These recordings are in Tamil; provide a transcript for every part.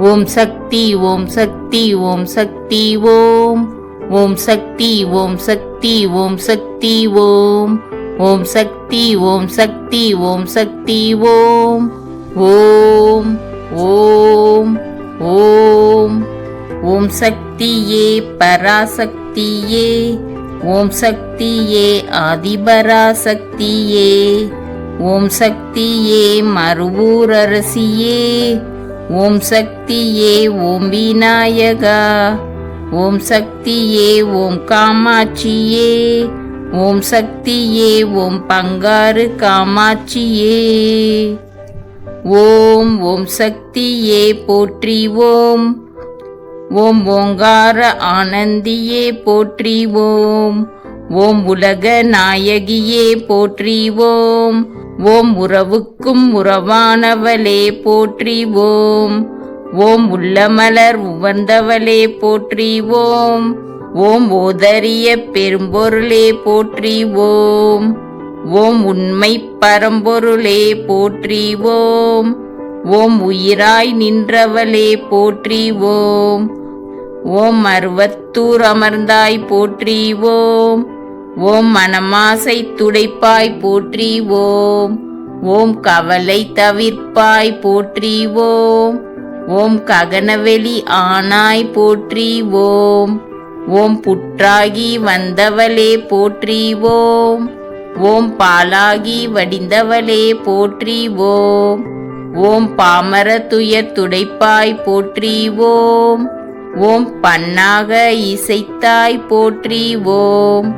ஓம் சக்தி ஓம் சக்தி ஓம் சக்தி ஓம். ஓம் சக்தி ஓம் சக்தி ஓம் சக்தி ஓம். ஓம் சக்தி ஓம் சக்தி ஓம் சக்தி ஓம். ஓம் ஓம் ஓம். ஓம் சக்தியே பராசக்தியே. ஓம் சக்தியே ஆதிபராசக்தியே. ஓம் சக்தியே மறுவூரரசியே. ஓம் சக்தியே ஓம் விநாயகா. ஓம் சக்தியே ஓம் காமாட்சியே. ஓம் சக்தியே ஓம் பங்காறு காமாட்சியே. ஓம் ஓம் சக்தியே போற்றி ஓம் ஓம் ஓங்கார ஆனந்தியே போற்றி ஓம் ஓம் உலக நாயகியே போற்றி ஓம் ஓம் உறவுக்கும் உறவானவளே போற்றி ஓம் ஓம் உள்ளமலர் உவந்தவளே போற்றி ஓம் ஓம் பெரும்பொருளே போற்றி ஓம் ஓம் உண்மை பரம்பொருளே போற்றி ஓம் ஓம் உயிராய் நின்றவளே போற்றி ஓம் ஓம் அருவத்தூர் அமர்ந்தாய் போற்றி ஓம் ஓம் மனமாசை துடைப்பாய் போற்றி ஓம் ஓம் கவலை தவிர்ப்பாய் போற்றி ஓம் ஓம் ககனவெளி ஆனாய் போற்றி ஓம் ஓம் புற்றாகி வந்தவளே போற்றி ஓம் ஓம் பாலாகி வடிந்தவளே போற்றி ஓம் ஓம் பாமர துயர் துடைப்பாய் போற்றி ஓம் ஓம் பண்ணாக இசைத்தாய் போற்றி ஓம்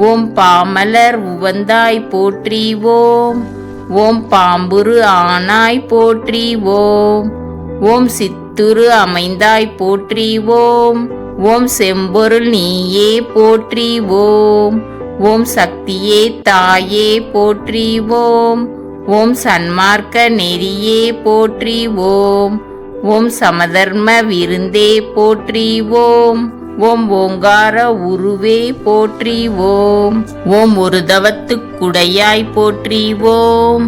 ஓம் பாமலர் உவந்தாய் போற்றி ஓம் ஓம் பாம்புரு ஆனாய் போற்றி ஓம் ஓம் சித்துரு அமைந்தாய் போற்றி ஓம் ஓம் செம்பொருள் நீயே போற்றி ஓம் ஓம் சக்தியே தாயே போற்றி ஓம் ஓம் சன்மார்க்க நெறியே போற்றி ஓம் ஓம் சமதர்ம விருந்தே போற்றி ஓம் ஓம் ஓங்கார உருவே போற்றி ஓம் ஓம் ஒரு தவத்துக்குடையாய் போற்றி ஓம்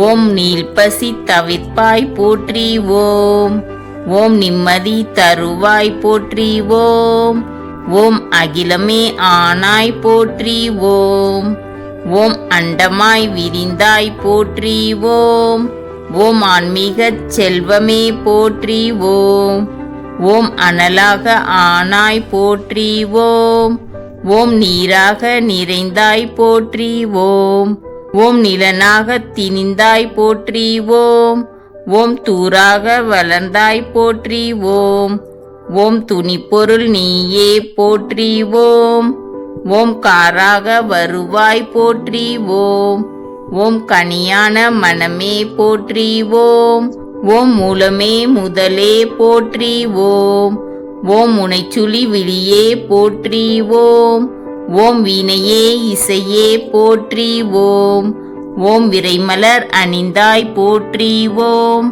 ஓம் நீல்பசி தவிர்ப்பாய் போற்றி ஓம் ஓம் நிம்மதி தருவாய் போற்றி ஓம் ஓம் அகிலமே ஆனாய் போற்றி ஓம் ஓம் அண்டமாய் விரிந்தாய் போற்றி ஓம் ஓம் ஆன்மீகச் செல்வமே போற்றி ஓம் ஓம் அனலாக ஆனாய் போற்றி ஓம் ஓம் நீராக நிறைந்தாய் போற்றி ஓம் ஓம் நிலனாக திணிந்தாய் போற்றி ஓம் ஓம் தூராக வளர்ந்தாய் போற்றி ஓம் ஓம் துணிப்பொருள் நீயே போற்றி ஓம் ஓம் காராக வருவாய் போற்றி ஓம் ஓம் கனியான மனமே போற்றி ஓம் ஓம் மூலமே முதலே போற்றி ஓம் ஓம் முனைச்சுழி விழியே போற்றி ஓம் ஓம் வீணையே இசையே போற்றி ஓம் ஓம் விரைமலர் அணிந்தாய் போற்றி ஓம்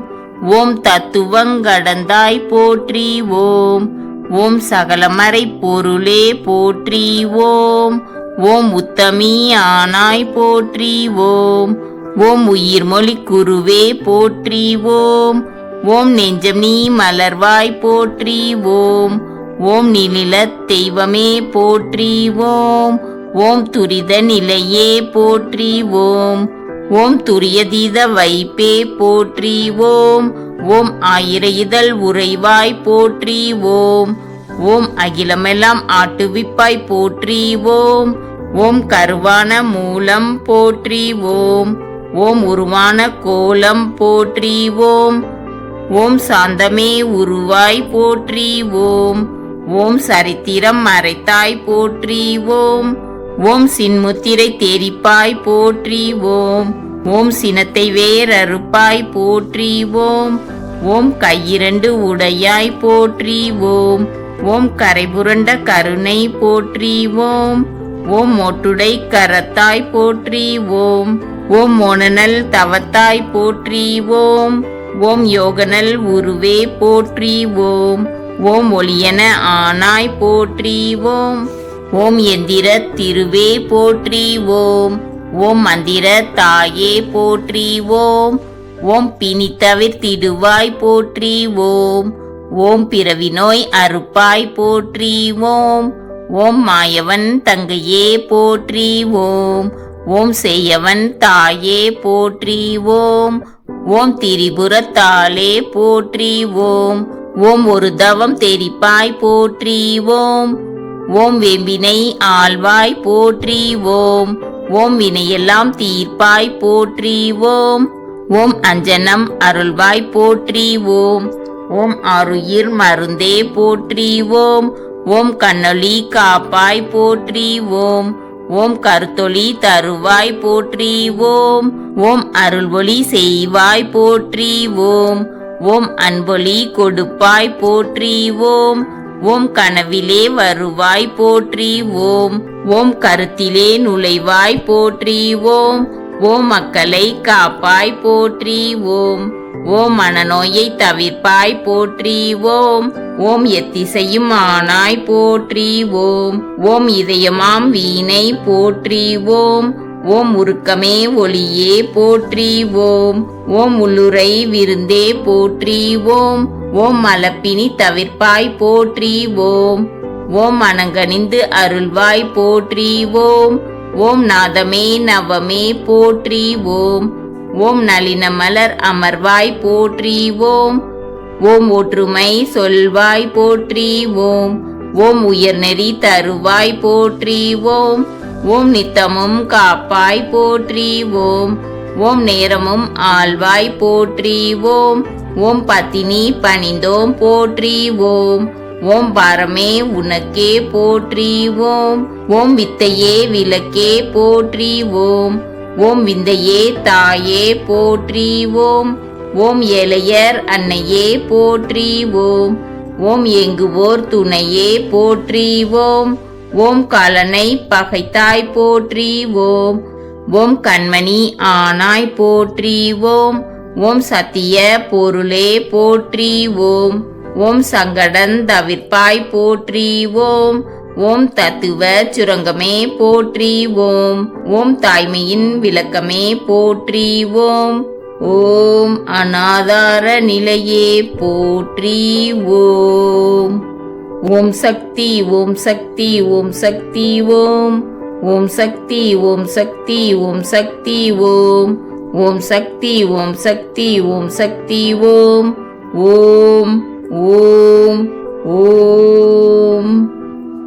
ஓம் தத்துவங்கடந்தாய் போற்றி ஓம் ஓம் சகலமறை பொருளே போற்றி ஓம் ஓம் உத்தமி ஆனாய் போற்றி ஓம் ஓம் உயிர்மொழி குருவே போற்றி ஓம் ஓம் நெஞ்சம் நீ மலர்வாய் போற்றி ஓம் ஓம் நிலில தெய்வமே போற்றி ஓம் ஓம் துரித நிலையே போற்றி ஓம் ஓம் துரியதீத வைப்பே போற்றி ஓம் ஓம் ஆயிர இதழ் உறைவாய் போற்றி ஓம் ஓம் அகிலமெல்லாம் ஆட்டுவிப்பாய் போற்றி ஓம் ஓம் கருவான மூலம் போற்றி ஓம் ஓம் உருவான கோலம் போற்றி ஓம் ஓம் சாந்தமே உருவாய் போற்றி ஓம் ஓம் சரித்திரம் மறைத்தாய் போற்றி ஓம் ஓம் சின்முத்திரை தெரிப்பாய் போற்றி ஓம் ஓம் சினத்தை வேறறுப்பாய் போற்றி ஓம் ஓம் கையிரண்டு உடையாய் போற்றி ஓம் ஓம் கரைபுரண்ட கருணை போற்றி ஓம் ஓம் மொட்டுடை கரத்தாய் போற்றி ஓம். ஓம் மோனனல் தவத்தாய் போற்றி ஓம். ஓம் யோகனல் உருவே போற்றி ஓம். ஓம் ஒளியன ஆனாய் போற்றி ஓம். ஓம் எந்திர திருவே போற்றி ஓம். ஓம் மந்திர தாயே போற்றி ஓம். ஓம் பிணி தவிர்த்திடுவாய் போற்றி ஓம். ஓம் பிறவி நோய் அறுப்பாய் போற்றி ஓம். ஓம் மாயவன் தங்கையே போற்றி ஓம் ஓம் செய்யவன் தாயே போற்றி ஓம் ஓம் திரிபுரத்தாலே போற்றி ஓம் ஓம் ஒரு தவம் தெரிப்பாய் போற்றி ஓம் ஓம் வேம்பினை ஆழ்வாய் போற்றி ஓம் ஓம் வினையெல்லாம் தீர்ப்பாய் போற்றி ஓம் ஓம் அஞ்சனம் அருள்வாய் போற்றி ஓம் ஓம் அருயிர் மருந்தே போற்றி ஓம் ஓம் கண்ணொளி காப்பாய் போற்றி ஓம். ஓம் கருத்தொளி தருவாய் போற்றி ஓம். ஓம் அருள் ஒளி செய்வாய் போற்றி ஓம். ஓம் அன்பொலி கொடுப்பாய் போற்றி ஓம். ஓம் கனவிலே வருவாய் போற்றி ஓம். ஓம் கருத்திலே நுழைவாய் போற்றி ஓம். ஓம் மக்களை காப்பாய் போற்றி ஓம். ஓம் மனநோயை தவிர்ப்பாய் போற்றி ஓம் ஓம் எத்திசையும் ஆனாய் போற்றி ஓம் ஓம் இதயமாம் வீணை போற்றி ஓம் ஓம் உருக்கமே ஒளியே போற்றி ஓம் ஓம் உள்ளுரை விருந்தே போற்றி ஓம் ஓம் மலப்பினி தவிர்ப்பாய் போற்றி ஓம் ஓம் மனங்கனிந்து அருள்வாய் போற்றி ஓம் ஓம் நாதமே நவமே போற்றி ஓம் ஓம் நளின மலர் அமர்வாய் போற்றி ஓம். ஓம் ஒற்றுமை சொல்வாய் போற்றி ஓம். ஓம் உயர்நெறி தருவாய் போற்றி ஓம். ஓம் நித்தமும் காப்பாய் போற்றி ஓம். ஓம் நேரமும் ஆழ்வாய் போற்றி ஓம். ஓம் பத்தினி பணிந்தோம் போற்றி ஓம். ஓம் பாரமே உனக்கே போற்றி ஓம். ஓம் வித்தையே விளக்கே போற்றி ஓம். ஓம் விந்தையே தாயே போற்றி ஓம் ஓம் ஏழையர் அன்னையே போற்றி ஓம் ஓம் எங்குவோர் துணையே போற்றி ஓம் ஓம் கலனை பகைத்தாய் போற்றி ஓம் ஓம் கண்மணி ஆனாய் போற்றி ஓம் ஓம் சத்திய பொருளே போற்றி ஓம் ஓம் சங்கடன் தவிர்ப்பாய் போற்றி ஓம் ஓம் தத்துவ சுரங்கமே போற்றி ஓம் ஓம் தாய்மையின் விளக்கமே போற்றி ஓம் ஓம் அநாதார நிலையே போற்றி ஓம் ஓம் சக்தி ஓம் சக்தி ஓம் சக்தி ஓம். ஓம் சக்தி ஓம் சக்தி ஓம் சக்தி ஓம். ஓம் சக்தி ஓம் சக்தி ஓம் சக்தி ஓம். ஓம் ஓம் ஓம்.